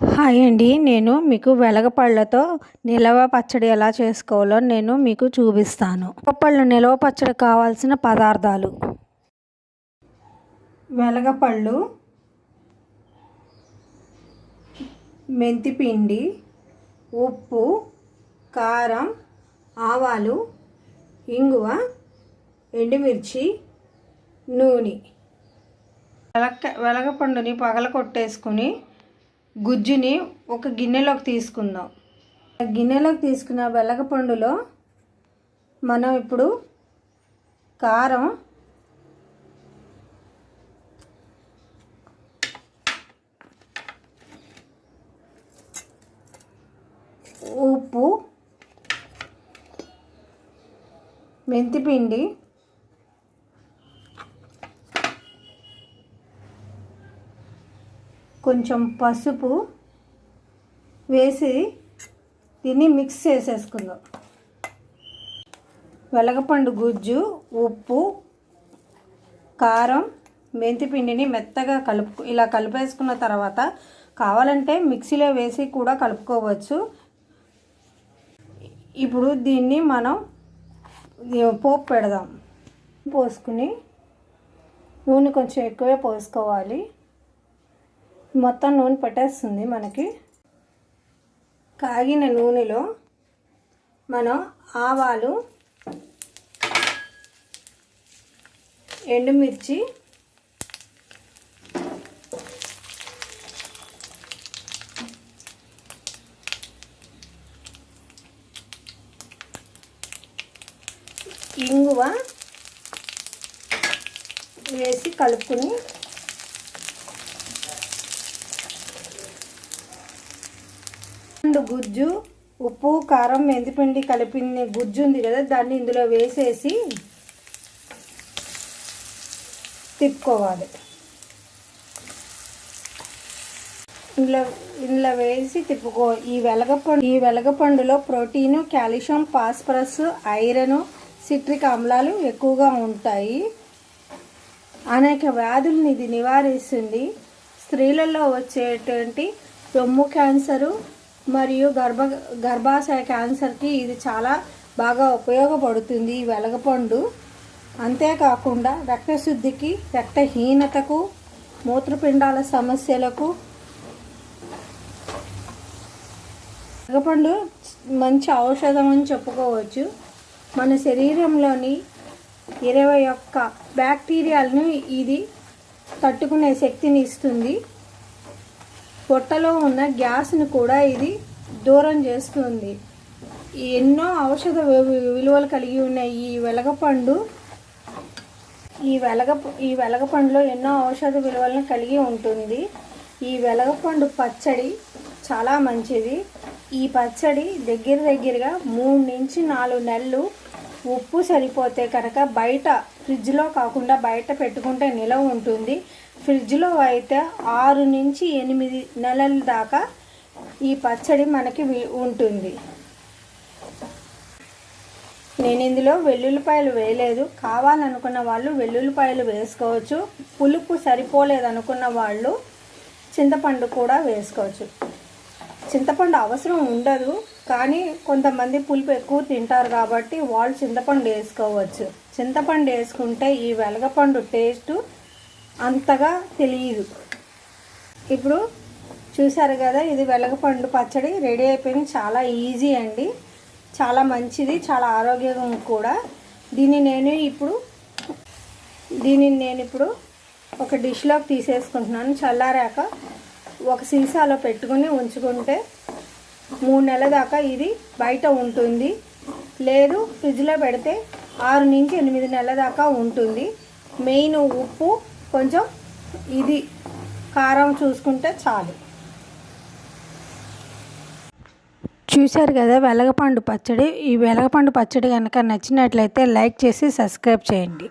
Hi అండి. నేను మీకు వెలగపళ్ళతో నిలవ పచ్చడి ఎలా చేసుకోవాలో నేను మీకు చూపిస్తాను. పళ్ళు నిలవ పచ్చడి కావాల్సిన పదార్థాలు. వెలగపళ్ళు మెంతిపిండి ఉప్పు కారం ఆవాలు ఇంగువ ఎండుమిర్చి నూనె. వెలక వెలగపండుని పగల కొట్టేసుకుని గుజ్జుని ఒక గిన్నెలోకి తీసుకుందాం. గిన్నెలోకి తీసుకున్న వెలగపండులో మనం ఇప్పుడు కారం ఉప్పు మెంతిపిండి కొంచెం పసుపు వేసి దీన్ని మిక్స్ చేసేసుకుందాం. వెలగపండు గుజ్జు ఉప్పు కారం మెంతిపిండిని మెత్తగా కలుపు ఇలా కలిపేసుకున్న తర్వాత కావాలంటే మిక్సీలో వేసి కూడా కలుపుకోవచ్చు. ఇప్పుడు దీన్ని మనం పోపు పెడదాం. పోసుకుని నూనె కొంచెం ఎక్కువే పోసుకోవాలి. మొత్తం నూనె పట్టేస్తుంది మనకి. కాగిన నూనెలో మనం ఆవాలు ఎండుమిర్చి ఇంగువ వేసి కలుపుకుని గుజ్జు ఉప్పు కారం మెంతిపిండి కలిపిన గుజ్జు ఉంది కదా దాన్ని ఇందులో వేసేసి తిప్పుకోవాలి. ఇందులో ఇందులో వేసి తిప్పుకో ఈ వెలగపండు ఈ వెలగపండులో protein calcium phosphorus iron citric అమ్లాలు ఎక్కువగా ఉంటాయి. అనేక వ్యాధుల్ని ఇది నివారిస్తుంది. స్త్రీలలో వచ్చేటువంటి రొమ్ము క్యాన్సరు మరియు గర్భ గర్భాశయ క్యాన్సర్కి ఇది చాలా బాగా ఉపయోగపడుతుంది ఈ వెలగపండు. అంతేకాకుండా రక్తశుద్ధికి రక్తహీనతకు మూత్రపిండాల సమస్యలకు వెలగపండు మంచి ఔషధం అని చెప్పుకోవచ్చు. మన శరీరంలోని ఇరవై ఒక్క బ్యాక్టీరియాలను ఇది తట్టుకునే శక్తిని ఇస్తుంది. పొట్టలో ఉన్న గ్యాస్ని కూడా ఇది దూరం చేస్తుంది. ఎన్నో ఔషధ విలువలు కలిగి ఉన్న ఈ వెలగపండు ఈ వెలగ ఈ వెలగపండులో ఎన్నో ఔషధ విలువలను కలిగి ఉంటుంది. ఈ వెలగపండు పచ్చడి చాలా మంచిది. ఈ పచ్చడి దగ్గర దగ్గరగా మూడు నుంచి నాలుగు నెలలు ఉప్పు సరిపోతే కనుక బయట ఫ్రిడ్జ్లో కాకుండా బయట పెట్టుకుంటే నిలవ ఉంటుంది. ఫ్రిడ్జ్లో అయితే ఆరు నుంచి ఎనిమిది నెలల దాకా ఈ పచ్చడి మనకి ఉంటుంది. నేను ఇందులో వెల్లుల్లిపాయలు వేయలేదు. కావాలనుకున్న వాళ్ళు వెల్లుల్లిపాయలు వేసుకోవచ్చు. పులుపు సరిపోలేదు అనుకున్న వాళ్ళు చింతపండు కూడా వేసుకోవచ్చు. చింతపండు అవసరం ఉండదు కానీ కొంతమంది పులుపు ఎక్కువ తింటారు కాబట్టి వాళ్ళు చింతపండు వేసుకోవచ్చు. చింతపండు వేసుకుంటే ఈ వెలగపండు టేస్టు అంతగా తెలియదు. ఇప్పుడు చూసారు కదా ఇది వెలగపండు పచ్చడి రెడీ అయిపోయింది. చాలా ఈజీ అండి. చాలా మంచిది చాలా ఆరోగ్యం కూడా. దీన్ని నేను ఇప్పుడు దీనిని నేను ఇప్పుడు ఒక డిష్లోకి తీసేసుకుంటున్నాను. చల్లారాక ఒక సీసాలో పెట్టుకుని ఉంచుకుంటే మూడు నెలల దాకా ఇది బయట ఉంటుంది. లేదు ఫ్రిడ్జ్లో పెడితే ఆరు నుంచి ఎనిమిది నెలల దాకా ఉంటుంది. మెయిన్ ఉప్పు కొంచెం ఇది కారం చూసుకుంటే చాలు. చూశారు కదా వెలగపండు పచ్చడి? ఈ వెలగపండు పచ్చడి కనుక నచ్చినట్లయితే లైక్ చేసి సబ్స్క్రైబ్ చేయండి.